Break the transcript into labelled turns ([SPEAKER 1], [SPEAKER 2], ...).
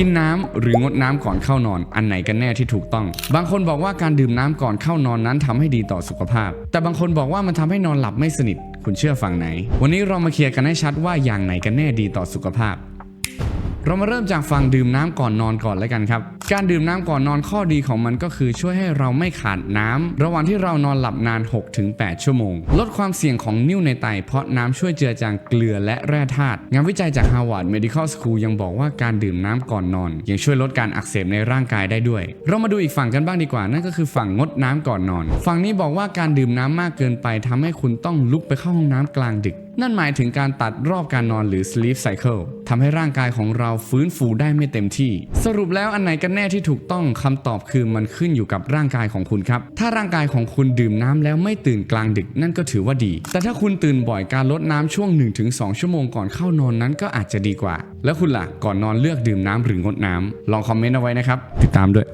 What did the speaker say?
[SPEAKER 1] กินน้ำหรืองดน้ำก่อนเข้านอน อันไหนกันแน่ที่ถูกต้อง บางคนบอกว่าการดื่มน้ำก่อนเข้านอนนั้นทำให้ดีต่อสุขภาพ แต่บางคนบอกว่ามันทำให้นอนหลับไม่สนิท คุณเชื่อฝั่งไหน วันนี้เรามาเคลียร์กันให้ชัดว่าอย่างไหนกันแน่ดีต่อสุขภาพ เรามาเริ่มจากฝั่งดื่มน้ำก่อนนอนก่อนแล้วกันครับ การดื่มน้ำก่อนนอนข้อดีของมันก็คือช่วยให้เราไม่ขาดน้ำระหว่างที่เรานอนหลับนาน 6-8 ชั่วโมง ลดความเสี่ยงของนิ่วในไต เพราะน้ำช่วยเจือจางเกลือและแร่ธาตุงานวิจัยจาก Harvard Medical School ยังบอกว่าการดื่มน้ำก่อนนอน ยังช่วยลดการอักเสบในร่างกายได้ด้วย เรามาดูอีกฝั่งกันบ้างดีกว่านั่นก็คือฝั่งงดน้ำก่อนนอน ฝั่งนี้บอกว่าการดื่มน้ำมากเกินไปทำให้คุณต้องลุกไปเข้าห้องน้ำกลางดึก นั่นหมายถึงการตัดรอบการนอนหรือ sleep cycle ทำให้ร่างกายของเราฟื้นฟูได้ไม่เต็มที่ สรุปแล้วอันไหนกันแน่ที่ถูกต้องคำตอบคือมันขึ้นอยู่กับร่างกายของคุณครับ ถ้าร่างกายของคุณดื่มน้ำแล้วไม่ตื่นกลางดึกนั่นก็ถือว่าดี แต่ถ้าคุณตื่นบ่อยการลดน้ำช่วง 1-2 ชั่วโมงก่อนเข้านอนนั้นก็อาจจะดีกว่า แล้วคุณล่ะก่อนนอนเลือกดื่มน้ำหรืองดน้ำลองคอมเมนต์เอาไว้นะครับติดตามด้วย